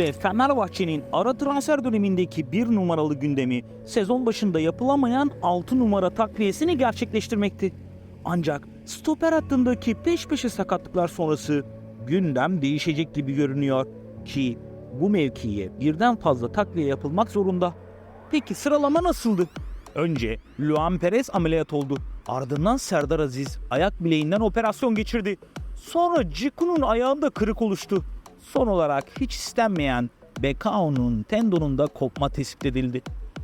ve Fenerbahçe'nin ara transfer dönemindeki bir numaralı gündemi sezon başında yapılamayan 6 numara takviyesini gerçekleştirmekti. Ancak stoper hattındaki peş peşe sakatlıklar sonrası gündem değişecek gibi görünüyor ki bu mevkiye birden fazla takviye yapılmak zorunda. Peki sıralama nasıldı? Önce Luan Perez ameliyat oldu. Ardından Serdar Aziz ayak bileğinden operasyon geçirdi. Sonra Ciku'nun ayağında kırık oluştu. Son olarak hiç istenmeyen Bekao'nun tendonunda kopma tespit edildi.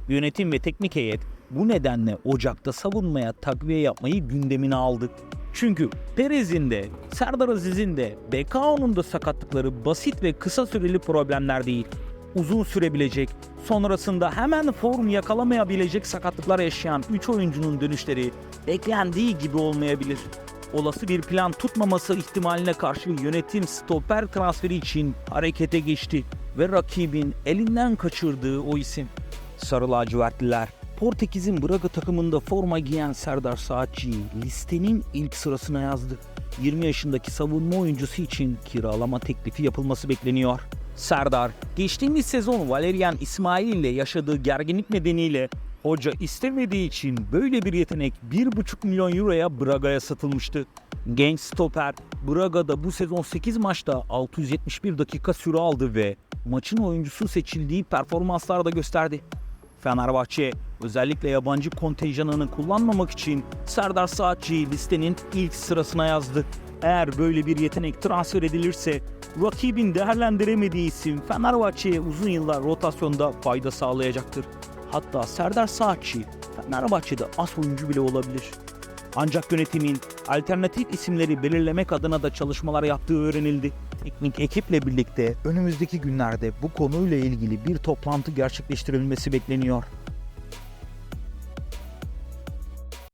Yönetim ve teknik heyet bu nedenle Ocak'ta savunmaya takviye yapmayı gündemine aldı. Çünkü Perez'in de, Serdar Aziz'in de, Bekao'nun da sakatlıkları basit ve kısa süreli problemler değil. Uzun sürebilecek, sonrasında hemen form yakalamayabilecek sakatlıklar yaşayan 3 oyuncunun dönüşleri beklendiği gibi olmayabilir. Olası bir plan tutmaması ihtimaline karşı yönetim stoper transferi için harekete geçti ve rakibin elinden kaçırdığı o isim. Sarı lacivertliler Portekiz'in Braga takımında forma giyen Serdar Saatçı'yı listenin ilk sırasına yazdı. 20 yaşındaki savunma oyuncusu için kiralama teklifi yapılması bekleniyor. Serdar, geçtiğimiz sezon Valerian İsmail ile yaşadığı gerginlik nedeniyle hoca istemediği için böyle bir yetenek 1,5 milyon euroya Braga'ya satılmıştı. Genç stoper Braga'da bu sezon 8 maçta 671 dakika süre aldı ve maçın oyuncusu seçildiği performanslar da gösterdi. Fenerbahçe özellikle yabancı kontenjanını kullanmamak için Serdar Saatçı'yı listenin ilk sırasına yazdı. Eğer böyle bir yetenek transfer edilirse rakibin değerlendiremediği isim Fenerbahçe'ye uzun yıllar rotasyonda fayda sağlayacaktır. Hatta Serdar Saatçı Fenerbahçe'de as oyuncu bile olabilir. Ancak yönetimin alternatif isimleri belirlemek adına da çalışmalar yaptığı öğrenildi. Teknik ekiple birlikte önümüzdeki günlerde bu konuyla ilgili bir toplantı gerçekleştirilmesi bekleniyor.